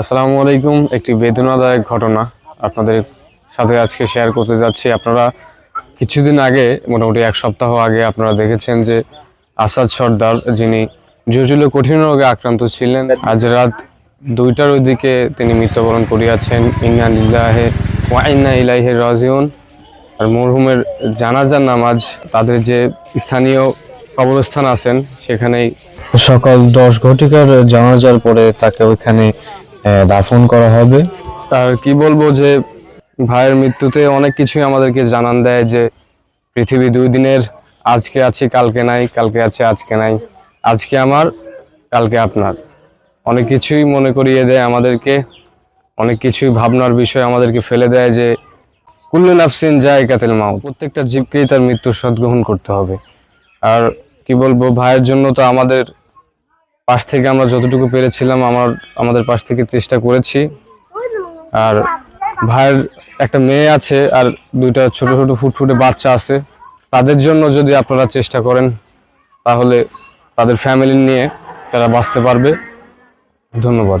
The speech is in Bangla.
আসসালামু আলাইকুম, একটি বেদনাদায়ক ঘটনা আপনাদের সাথে আজকে শেয়ার করতে যাচ্ছি। আপনারা কিছুদিন আগে, মোটামুটি এক সপ্তাহ আগে, আপনারা দেখেছেন যে আসাদ সর্দার যিনি জটিল কঠিন রোগে আক্রান্ত ছিলেন, আজ রাত দুইটার ওইদিকে তিনি মৃত্যুবরণ করিয়াছেন। ইন্না লিল্লাহে ওয়াইনা ইলাহে রাজিউন। আর মরহুমের জানাজার নামাজ, তাদের যে স্থানীয় কবরস্থান আছেন, সেখানেই সকাল দশ ঘটিকার জানাজার পরে তাকে ওইখানে দাফন করা হবে। আর কি বলব যে, ভাইয়ের মৃত্যুতে অনেক কিছুই আমাদেরকে জানান দেয় যে, পৃথিবী দুই দিনের, আজকে আছি, কালকে নাই, কালকে আছে, আজকে নাই, আজকে আমার, কালকে আপনার। অনেক কিছুই মনে করিয়ে দেয় আমাদেরকে, অনেক কিছুই ভাবনার বিষয় আমাদেরকে ফেলে দেয় যে, কুল্লু নাফসিন যায় কাতেল মাও প্রত্যেকটা জীবকেই তার মৃত্যুর সদ গ্রহণ করতে হবে। আর কি বলব, ভাইয়ের জন্য তো আমাদের পাশ থেকে আমরা যতটুকু পেরেছিলাম, আমার আমাদের পাশ থেকে চেষ্টা করেছি। আর ভাইয়ের একটা মেয়ে আছে, আর দুইটা ছোট ছোট ফুটফুটে বাচ্চা আছে। তাদের জন্য যদি আপনারা চেষ্টা করেন, তাহলে তাদের ফ্যামিলি নিয়ে তারা বাঁচতে পারবে। ধন্যবাদ।